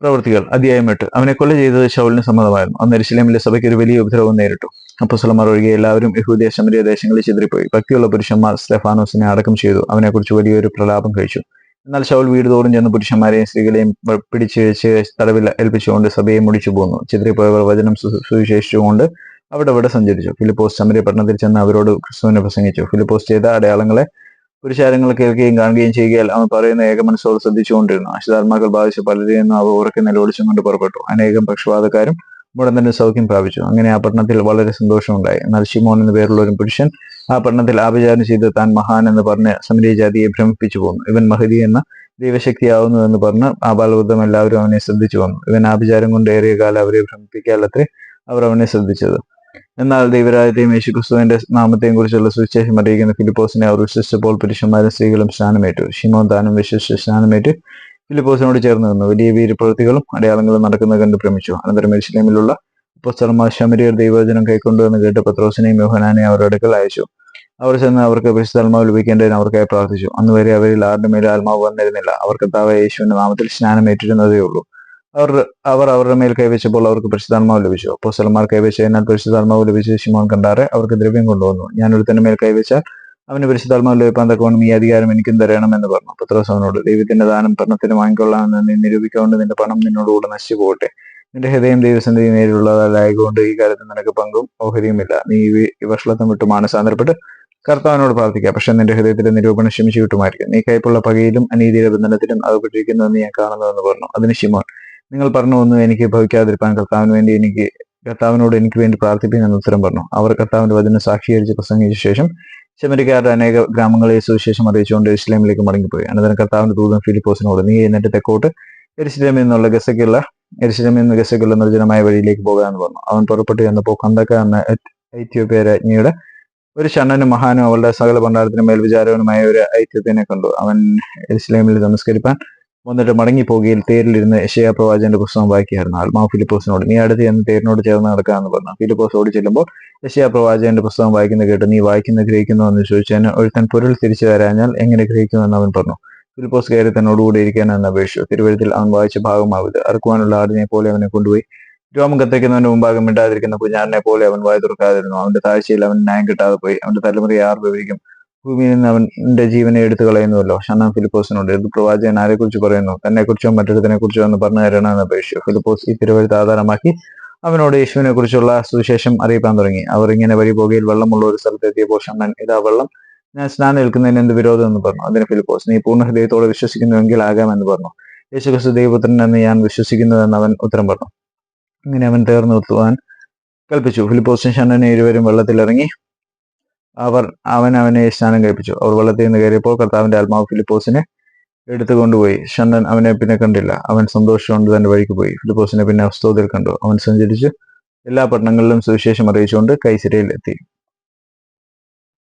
പ്രവൃത്തികൾ അധ്യായം അവനെ കൊല ചെയ്തത് ശൗലിന് സമ്മതമായിരുന്നു. അന്ന് എരിശിലേമിലെ സഭയ്ക്ക് ഒരു വലിയ ഉപദ്രവം നേരിട്ടു. അപ്പസ്വലമാർ ഒഴികെ എല്ലാവരും യഹൂദിയ ശമരിയ ദേശങ്ങളിൽ ചിതറിപ്പോയി. ഭക്തിയുള്ള പുരുഷന്മാർ സ്റ്റെഫാനോസിനെ അടക്കം ചെയ്തു. അവനെക്കുറിച്ച് വലിയൊരു പ്രലാപം കഴിച്ചു. എന്നാൽ ഷൗൽ വീട് തോറും ചെന്ന് പുരുഷന്മാരെയും സ്ത്രീകളെയും പിടിച്ചിഴച്ച് തടവിൽ ഏൽപ്പിച്ചുകൊണ്ട് സഭയെ മുടിച്ചു പോന്നു. ചിതറിപ്പോയവർ വചനം സുവിശേഷിച്ചുകൊണ്ട് അവിടെ അവിടെ സഞ്ചരിച്ചു. ഫിലിപ്പോസ് ശമരിയ പട്ടണത്തിൽ ചെന്ന് അവരോട് ക്രിസ്തുവിനെ പ്രസംഗിച്ചു. ഫിലിപ്പോസ് ചെയ്ത അടയാളങ്ങളെ പുരുഷാരങ്ങൾ കേൾക്കുകയും കാണുകയും ചെയ്യുകയാൽ അവൻ പറയുന്ന ഏക മനസ്സോട് ശ്രദ്ധിച്ചുകൊണ്ടിരുന്നു. അശുധാത്മാക്കൾ ബാധിച്ച് പലരിൽ നിന്നും അവ ഉറക്കെ നിലവിളിച്ചും കൊണ്ട് പുറപ്പെട്ടു. അനേകം പക്ഷപാതക്കാരും മുടന്തന്റെ സൗഖ്യം പ്രാപിച്ചു. അങ്ങനെ ആ പട്ടണത്തിൽ വളരെ സന്തോഷമുണ്ടായി. എന്നാൽ എന്ന പേരുള്ള ഒരു പുരുഷൻ ആ പട്ടണത്തിൽ ആഭിചാരം ചെയ്ത് താൻ മഹാൻ എന്ന് പറഞ്ഞ് സമരീയ ജാതിയെ ഭ്രമിപ്പിച്ചു പോന്നു. ഇവൻ മഹതി എന്ന ദൈവശക്തിയാവുന്നു എന്ന് പറഞ്ഞ് ആ ബാലവൃദ്ധം എല്ലാവരും അവനെ ശ്രദ്ധിച്ചു വന്നു. ഇവൻ ആഭിചാരം കൊണ്ട് ഏറിയ കാലം അവരെ ഭ്രമിപ്പിക്കാലത്രേ അവർ അവനെ ശ്രദ്ധിച്ചത്. എന്നാൽ ദൈവരാജ്യത്തെയും യേശുക്രിസ്തുവിന്റെ നാമത്തെയും കുറിച്ചുള്ള സുവിശേഷം അറിയിക്കുന്ന ഫിലിപ്പോസിനെ അവർ വിശ്വസിച്ചപ്പോൾ പുരുഷന്മാരും സ്ത്രീകളും സ്നാനമേറ്റു. ഷിമോൻ താനും വിശ്വസിച്ച് സ്നാനമേറ്റ്. ഫിലിപ്പോസിനോട് ചേർന്ന് നിന്നു വലിയ വീരപ്രവൃത്തികളും അടയാളങ്ങളും നടക്കുന്നത് കണ്ട് ഭ്രമിച്ചു. അനന്തരം മെരുസലേമിലുള്ള ഉപസ്ഥലമാർ ശമരിയർ കൈക്കൊണ്ടു എന്ന് കേട്ട് പത്രോസിനെയും യോഹനാനെയും അവരുടെ അടുക്കൽ അയച്ചു. അവർ ചെന്ന് അവർക്ക് പരിശുദ്ധാത്മാവ് ലഭിക്കേണ്ടതിന് അവർക്കായി പ്രാർത്ഥിച്ചു. അന്നുവരെ അവരിൽ ആരുടെ മേലും ആത്മാവ് വന്നിരുന്നില്ല. അവർ കർത്താവ് യേശുവിന്റെ നാമത്തിൽ സ്നാനം ഏറ്റിരുന്നതേ ഉള്ളൂ അവർ അവർ അവരുടെ മേൽ കൈവച്ചപ്പോൾ അവർക്ക് പരിശുദ്ധാത്മാവ് ലഭിച്ചു. അപ്പോസ്തലന്മാർ കൈവച്ചതിനാൽ പരിശുദ്ധാത്മാവ് ലഭിച്ച ശിമോൻ കണ്ടാറെ അവർക്ക് ദ്രവ്യം കൊണ്ടുവന്നു. ഞാൻ ഒരുത്തന്റെ മേൽ കൈവച്ചാൽ അവന് പരിശുദ്ധാത്മാവ് ലഭിപ്പാൻ തക്കവണ്ണം ഈ അധികാരം എനിക്കും തരണം എന്ന് പറഞ്ഞു. പത്രോസ് അവനോട് ദൈവത്തിന്റെ ദാനം പണത്തിന് വാങ്ങിക്കൊള്ളാമെന്ന് നീ നിരൂപിക്കൊണ്ട് നിന്റെ പണം നിന്നോടുകൂടെ നശിച്ചു പോകട്ടെ നിന്റെ ഹൃദയം ദൈവസന്ധി നേരിലുള്ളതായതുകൊണ്ട് ഈ കാര്യത്തിൽ നിനക്ക് പങ്കും ഓഹരിയുമില്ല. നീ ഈ വഷളത്വം വിട്ട് മാനസാന്തരപ്പെട്ട് കർത്താവിനോട് പ്രാർത്ഥിക്കുക പക്ഷെ നിന്റെ ഹൃദയത്തിലെ നിരൂപണം ക്ഷമിച്ചു വിട്ടുമായിരിക്കും. നീ കൈപ്പുള്ള പകയിലും അനീതിയുടെ ബന്ധനത്തിലും അകപ്പെട്ടിരിക്കുന്നുവെന്ന് ഞാൻ കാണുന്നതെന്ന് പറഞ്ഞു. അതിന് ശിമോൻ നിങ്ങൾ പറഞ്ഞു ഒന്നും എനിക്ക് ഭവിക്കാതിരിക്കാൻ കർത്താവിന് വേണ്ടി എനിക്ക് കർത്താവിനോട് എനിക്ക് വേണ്ടി പ്രാർത്ഥിപ്പിക്കാൻ ഉത്തരം പറഞ്ഞു. അവർ കർത്താവിന്റെ വചനം സാക്ഷീകരിച്ച് പ്രസംഗിച്ച ശേഷം ശമരിക്കാരുടെ അനേക ഗ്രാമങ്ങളെ സുവിശേഷം അറിയിച്ചുകൊണ്ട് ഇസ്ലാമിലേക്ക് മടങ്ങിപ്പോയി. അനന്തരം കർത്താവിന്റെ ദൂതൻ ഫിലിപ്പോസിനോട് നീ എന്നിട്ട് തെക്കോട്ട് എരിശിലേമിൽ എന്നുള്ള ഗസയ്ക്കുള്ള എരിശിലേമിൽ എന്ന ഗസയ്ക്കുള്ള നിർജനമായ വഴിയിലേക്ക് പോകാമെന്ന് പറഞ്ഞു. അവൻ പുറപ്പെട്ടു ചെന്നപ്പോൾ കന്തക്ക എന്ന ഐത്യോപ്യ രാജ്ഞിയുടെ ഒരു ഷണ്ണനും മഹാനും അവളുടെ സകല ഭണ്ഡാരത്തിനും മേൽവിചാരവനുമായ ഒരു ഐത്യത്തിനെ കണ്ടു. അവൻ എരിശിലേമിൽ നമസ്കരിപ്പാൻ വന്നിട്ട് മടങ്ങിപ്പോകുകയിൽ തേരിലിരുന്ന് യശയ പ്രവാചകന്റെ പുസ്തകം വായിക്കുകയായിരുന്നു. ആത്മാവ് ഫിലിപ്പോസിനോട് നീ അടുത്ത് ചെന്ന് തേരിനോട് ചേർന്ന് നടക്കാമെന്ന് പറഞ്ഞു. ഫിലിപ്പോസ് ഓടി ചെല്ലുമ്പോൾ യശയ പ്രവാചകന്റെ പുസ്തകം വായിക്കുന്ന കേട്ട് നീ വായിക്കുന്ന ഗ്രഹിക്കുന്നു എന്ന് ചോദിച്ചതിന് ഒരുത്തൻ പൊരുൾ തിരിച്ചു വരാഞ്ഞാൽ എങ്ങനെ ഗ്രഹിക്കുമെന്ന് അവൻ പറഞ്ഞു. ഫിലിപ്പോസ് കയറി തന്നോടുകൂടി ഇരിക്കാനെന്ന് അപേക്ഷിച്ചു. തിരുവഴുത്തിൽ അവൻ വായിച്ച ഭാഗമാവത്. അറുക്കുവാനുള്ള ആടിനെ പോലെ അവനെ കൊണ്ടുപോയി. രോമം കത്തിക്കുന്നവന്റെ മുമ്പാകെ മിണ്ടാതിരിക്കുന്ന കുഞ്ഞാറിനെ പോലെ അവൻ വായ തുറക്കാതിരുന്നു. അവന്റെ താഴ്ചയിൽ അവൻ ന്യായം കിട്ടാതെ പോയി. അവന്റെ തലമുറയെ ആർ വിവരിക്കും. ഭൂമിയിൽ നിന്ന് അവന്റെ ജീവനെ എടുത്തു കളയുന്നുവല്ലോ. ഷണ്ണം ഫിലിപ്പോസിനോട് ഇത് പ്രവാചകൻ ആരെക്കുറിച്ച് പറയുന്നു? തന്നെ കുറിച്ചോ മറ്റൊരുത്തിനെ കുറിച്ചോ എന്ന് പറഞ്ഞു തരണമെന്ന് അപേക്ഷിച്ചു. ഫിലിപ്പോസ് ഈ തിരുവഴുത്ത് ആധാരമാക്കി അവനോട് യേശുവിനെ കുറിച്ചുള്ള സുവിശേഷം അറിയിക്കാൻ തുടങ്ങി. അവർ ഇങ്ങനെ വഴി പോകുകയിൽ വെള്ളമുള്ള ഒരു സ്ഥലത്തെത്തിയപ്പോൾ ഷണ്ണൻ ഇതാ വെള്ളം ഞാൻ സ്നാനം ഏൽക്കുന്നതിന് എന്ത് വിരോധം? എന്ന് പറഞ്ഞു. അതിന് ഫിലിപ്പോസ് നീ പൂർണ ഹൃദയത്തോടെ വിശ്വസിക്കുന്നുവെങ്കിൽ ആകാമെന്ന് പറഞ്ഞു. യേശുക്രിസ്തു ദൈവപുത്രൻ എന്ന് ഞാൻ വിശ്വസിക്കുന്നുവെന്ന് അവൻ ഉത്തരം പറഞ്ഞു. അങ്ങനെ അവൻ തേർന്നു നിർത്തുവാൻ കൽപ്പിച്ചു. ഫിലിപ്പോസും ഷണ്ണനെ ഇരുവരും വെള്ളത്തിലിറങ്ങി അവർ അവൻ അവനെ സ്നാനം കഴിപ്പിച്ചു. അവർ വെള്ളത്തിൽ നിന്ന് കയറിയപ്പോൾ കർത്താവിന്റെ ആത്മാവ് ഫിലിപ്പോസിനെ എടുത്തു കൊണ്ടുപോയി. ഷണ്ടൻ അവനെ പിന്നെ കണ്ടില്ല. അവൻ സന്തോഷിച്ചുകൊണ്ട് തന്റെ വഴിക്ക് പോയി. ഫിലിപ്പോസിനെ പിന്നെ അസ്തോതിൽ കണ്ടു. അവൻ സഞ്ചരിച്ച് എല്ലാ പട്ടണങ്ങളിലും സുവിശേഷം അറിയിച്ചുകൊണ്ട് കൈസിരയിൽ എത്തി.